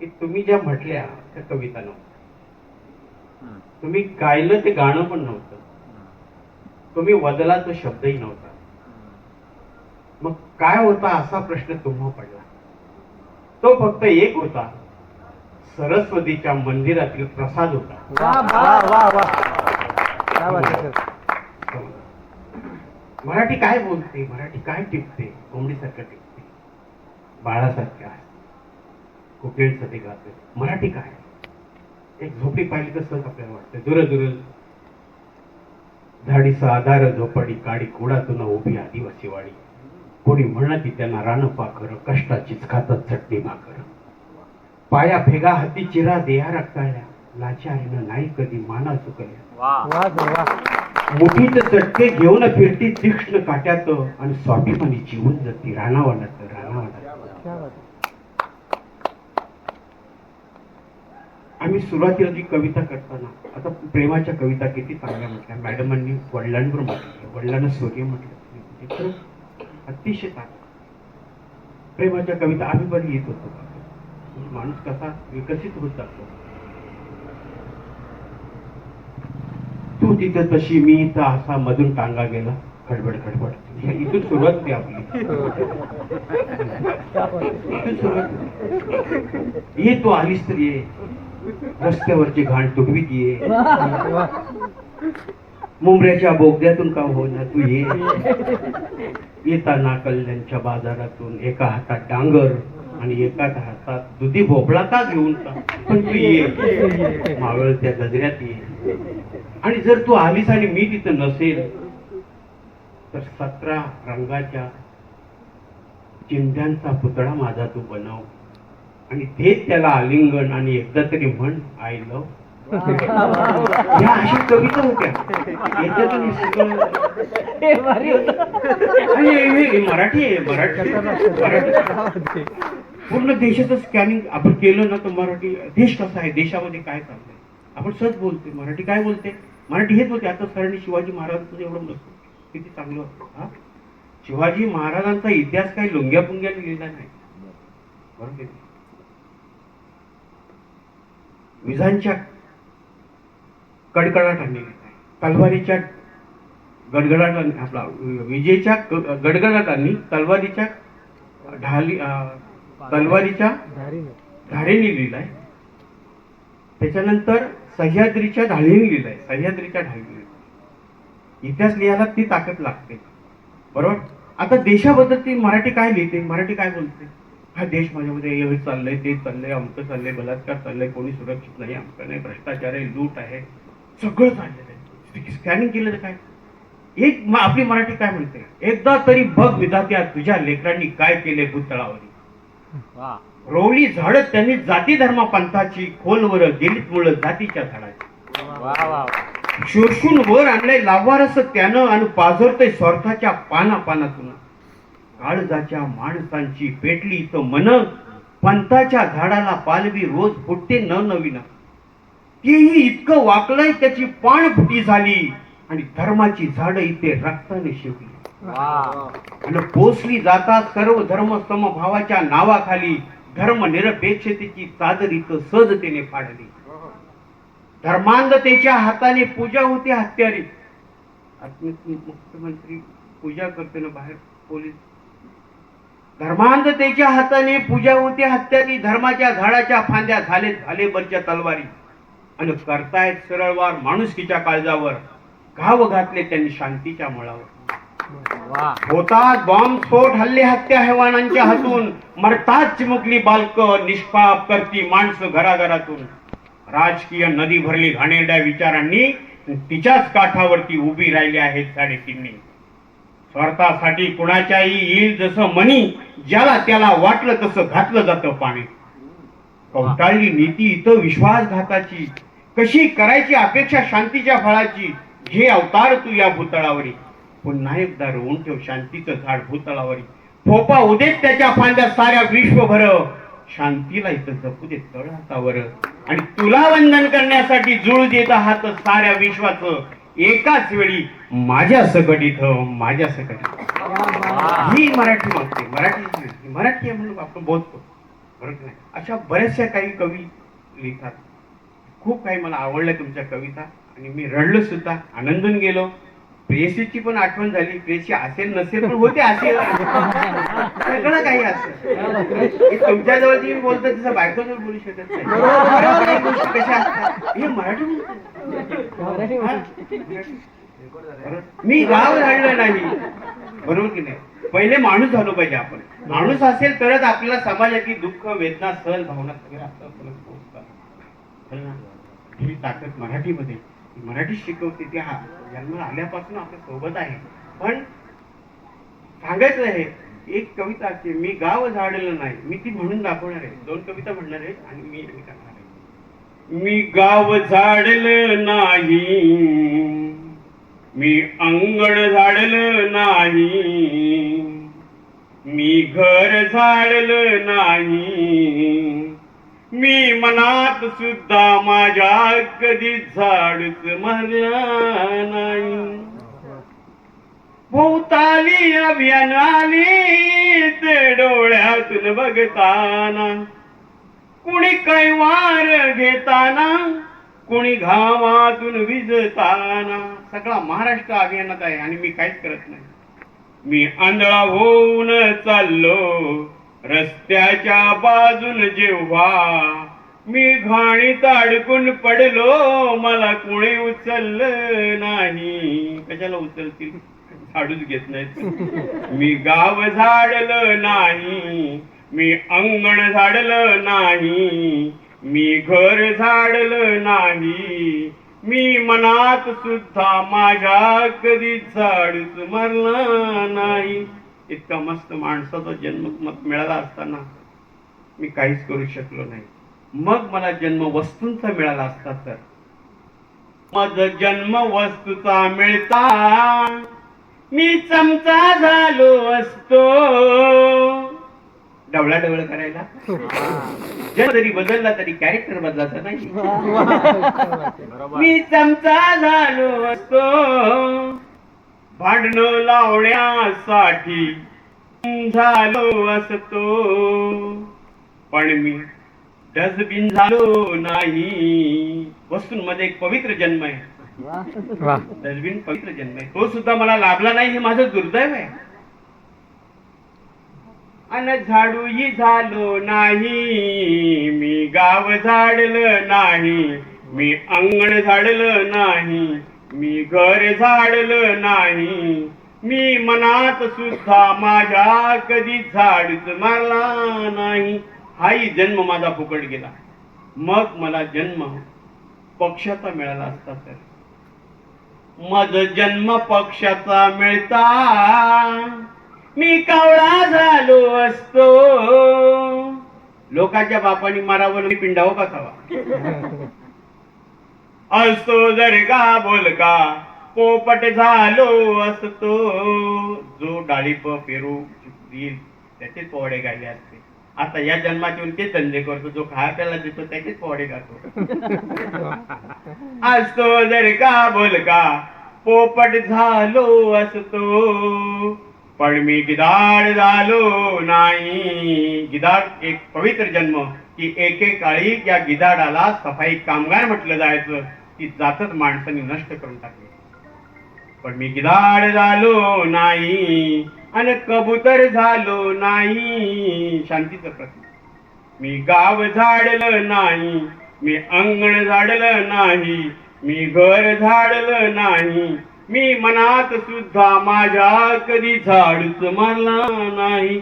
की तुम्ही ज्या म्हटल्या त्या कविता नव्हत्या. तुम्ही गायलं ते गाणं पण नव्हतं. तुम्ही वदला तो शब्दही नव्हता. मग काय होता असा प्रश्न तुम्हा पडला? तो फक्त एक होता. सरस्वतीच्या मंदिरातील प्रसाद होता. है मराठी काय बोलते? मराठी काय टिपते? कोंबडीसारखं टिपते. बाळासारखं आहे कुकेळसाठी गाते. मराठी काय? एक झोपडी पाहिली तर सहज आपल्याला वाटतं. दुर दुर. झाडीचा आधार झोपडी काडी कुडातून उभी आदिवासी वाडी. कोणी म्हणती त्यांना रान पाखर कष्टाचीच खातात चटणी भाकर. पाया फेगा हाती चिरा देहा रक्ताळल्या लाचारीनं नाही कधी माना चुकल्या. मुठीत चटके घेऊन फिरती तीक्ष्ण काट्यात आणि स्वाभिमानी जीवन जाती राणावानात राणावानात क्या बात है आम्ही सुरुवातीला जी कविता करताना आता प्रेमाच्या कविता किती चांगल्या म्हटल्या. मॅडमांनी वडिलांवर म्हटलं वडिलांना स्वर्गीय म्हटलं. अतिशय चांगलं. प्रेमाच्या कविता आम्ही पण येत होतो. माणूस कसा विकसित होत जातो. तू तिथं तशी मी इथं असा मधून टांगा गेला. खडबड खडबड. इथून सुरुवात होती आपली. इथून सुरुवात ये तू आलीस तर ये रस्त्यावरची घाण तुडवीत ये मुंबऱ्याच्या बोगद्यातून का होईना तू ये. येताना कल्याणच्या बाजारातून एका हातात डांगर आणि एका हातात दुधी भोपळा का घेऊन पण तू ये. मावळ त्या गजऱ्यात ये. आणि जर तू आलीस आणि मी तिथं नसेल तर सतरा रंगाच्या चिंध्यांचा पुतळा माझा तू बनव. आणि तेच त्याला आलिंगन आणि एकदा तरी म्हण आय लव या अशा कविता होत्या. याच्यातून सगळं. मराठी मराठी. पूर्ण देशाचं स्कॅनिंग आपण केलं ना तर मराठी देश कसा आहे देशामध्ये काय चाललंय? आपण सहज बोलते मराठी काय बोलते मराठी हेच बोलते आता सरांनी शिवाजी महाराजांचं एवढं नसतं किती चांगलं होतं हा? शिवाजी महाराजांचा इतिहास काही लुंग्या पुंग्या लिहिलेला नाही. बरोबर? विजांच्या कडकडाटाने तलवारीच्या गडगडाटांनी आपला विजेच्या गडगडाटांनी तलवारीच्या ढाली तलवारीच्या धारेने लिहिलाय. त्याच्यानंतर सह्याद्रीच्या ढाळीने लिहिलाय. सह्याद्रीच्या ढाळीने इतिहास लिहायला ती ताकद लागते. बरोबर? आता देशाबद्दल ती मराठी काय लिहिते? मराठी काय बोलते? हा देश माझ्यामध्ये हे चाललंय ते चाललंय अमकं चाललंय बलात्कार चाललंय कोणी सुरक्षित नाही अमकं नाही भ्रष्टाचार आहे लूट आहे सगळं चाललेलं आहे स्कॅनिंग केलं तर काय? एक म- आपली मराठी काय म्हणते? एकदा तरी बघ विधात्या तुझ्या लेकरांनी काय केले भूतळावरी. रोवली झाडं त्यांनी जाती धर्मा पंथाची खोलवर गेलीत मुळ जातीच्या झाडाची. शोषून वर आणलंय लावारस त्यानं आणि पाझरतय स्वार्थाच्या पाना पानातून काळजाच्या माणसांची पेटली तो मन पंथाच्या झाडाला पालवी रोज फुटते न नवीन तेही इतकं वाकलंय त्याची पाणफुटी झाली आणि धर्माची झाड इथे रक्ताने शिवली. आणि पोचली जातात सर्व धर्म समभावाच्या नावाखाली. धर्म निरपेक्षतेची चादर इथं सहजतेने फाडली. धर्मांधतेच्या हाताने पूजा होती हत्यारी. मुख्यमंत्री पूजा करते ना बाहेर पोलीस धर्मांधतेच्या हाताने पूजा होती हत्यारी धर्माच्या झाडाच्या फांद्या झाले झाले बरच्या तलवारी. आणि करतायत सरळवार माणुसकीच्या काळजावर घाव घातले त्यांनी शांतीच्या मुळावर. होतात बॉम्ब स्फोट हल्ले हत्या हैवानांच्या हातून मरतात चिमुकली बालक निष्पाप करती माणसं घराघरातून. राजकीय नदी भरली घाणेरड्या विचारांनी तिच्याच काठावरती उभी राहिली आहेत साडेतीननी. स्वार्थासाठी कुणाच्याही येईल जसं मनी ज्याला त्याला वाटलं तसं घातलं जातं पाणी. कवटाळली नीती इथं विश्वासघाताची. कशी करायची अपेक्षा शांतीच्या फळाची? घे अवतार तू या भूतळावरी. पुन्हा एकदा रोवून ठेव शांतीचं झाड भूतळावरी. फोपा उदेत त्याच्या फांद्या साऱ्या विश्वभर. शांतीला इथं जपू दे तळ हातावर. आणि तुला वंदन करण्यासाठी जुळू देत हात साऱ्या विश्वाचं. एकाच वेळी माझ्या सकट इथं माझ्या सकट ही मराठी मागते मराठी मराठी म्हणून आपण बोलतो. बरोबर नाही. अशा बऱ्याचशा काही कवी लिहितात. खूप काही मला आवडल्या तुमच्या कविता आणि मी रडलो सुद्धा आनंदून गेलो. प्रेसीची पण आठवण झाली. प्रेसी असेल नसेल पण होते असेल. सगळं काही असेल तुमच्या जवळ जी बोलतात तसं बायकोजवळ बोलू शकत नाही. गोष्टी कशा असतात? हे मराठी मी गाव झाडलं नाही. बरोबर की नाही? पहिले माणूस झालो पाहिजे आपण. माणूस असेल तरच आपल्याला समाजाची दुःख वेदना सहल भावना सगळ्या ही ताकद मराठीमध्ये. मराठी शिकवते ती हा जन्म आल्यापासून आपल्यासोबत आहे. पण सांगायचं आहे एक कविता असते मी गाव झाडलं नाही मी ती म्हणून दाखवणार आहे. दोन कविता म्हणणार आहे आणि मी मी करणार आहे. मी गाव झाडलं नाही मी अंगण झाडलं नाही मी घर झाडलं नाही मी मनात सुद्धा माझ्या कधी झाडच मरला नाही. भोवताली अभियानाली ते डोळ्यातून बघताना. कुणी कैवार घेताना कुणी घामातून विजताना. सगळा महाराष्ट्र अभियानात आहे आणि मी काहीच करत नाही. मी आंधळा होऊन चाललो. रस्त्याच्या बाजून जेव्हा मी घाणीत अडकून पडलो मला कोणी उचललं नाही. कशाला उचलतील? झाडूच घेत नाहीत. मी गाव झाडलं नाही. मी अंगण झाडलं नाही. मी घर झाडलं नाही. मी मनात सुद्धा माझ्या कधी झाडच मरला नाही. इतका मस्त माणसाचा जन्म मिळाला असताना मी काहीच करू शकलो नाही. मग मला जन्म वस्तूंचा मिळाला असता तर? माझ जन्म वस्तूचा मिळता. मी चमचा झालो असतो. डवळा डवळ करायला जन्म जरी बदलला तरी कॅरेक्टर बदलायचं नाही. मी चमचा झालो असतो. भांडण लावण्यासाठी झालो असतो. पण मी डस्टबिन झालो नाही. वस्तूंमध्ये एक पवित्र जन्म आहे. डस्टबिन पवित्र जन्म आहे. तो सुद्धा मला लाभला नाही हे माझं दुर्दैव आहे. अन झाडूही झालो नाही. मी गाव झाडलं नाही. मी अंगण झाडलं नाही. मी घर झाडलं नाही. मी मनात सुद्धा माझ्या कधी झाडच मारला नाही. हाही जन्म माझा फुकट गेला. मग मला जन्म पक्षाचा मिळाला असता तर. मज जन्म पक्षाचा मिळता. मी कावळा झालो असतो. लोकांच्या बापानी मारावर पिंडावं पिंडाव कसावा असतो जर का बोल का पोपट झालो असतो. जो डाळिंब पेरू देईल त्याचे पोवडे गायले असते. आता या जन्मात येऊन ते धंदे करतो जो खायला देतो त्याचेच पोवडे गातो. असतो जर का बोल का पोपट झालो असतो. पण मी गिदाड झालो नाही. गिदाड एक पवित्र जन्म. की एकेकाळी या गिदाडाला सफाई कामगार म्हटलं जायचं ती जातच माणसाने नष्ट करून टाकली. पण मी गिदाड झालो नाही आणि कबूतर झालो नाही शांतीचं प्रश्न मी गाव झाडलं नाही मी अंगण झाडलं नाही मी घर झाडलं नाही मी मनात सुद्धा माझ्या कधी झाडूच मारला नाही.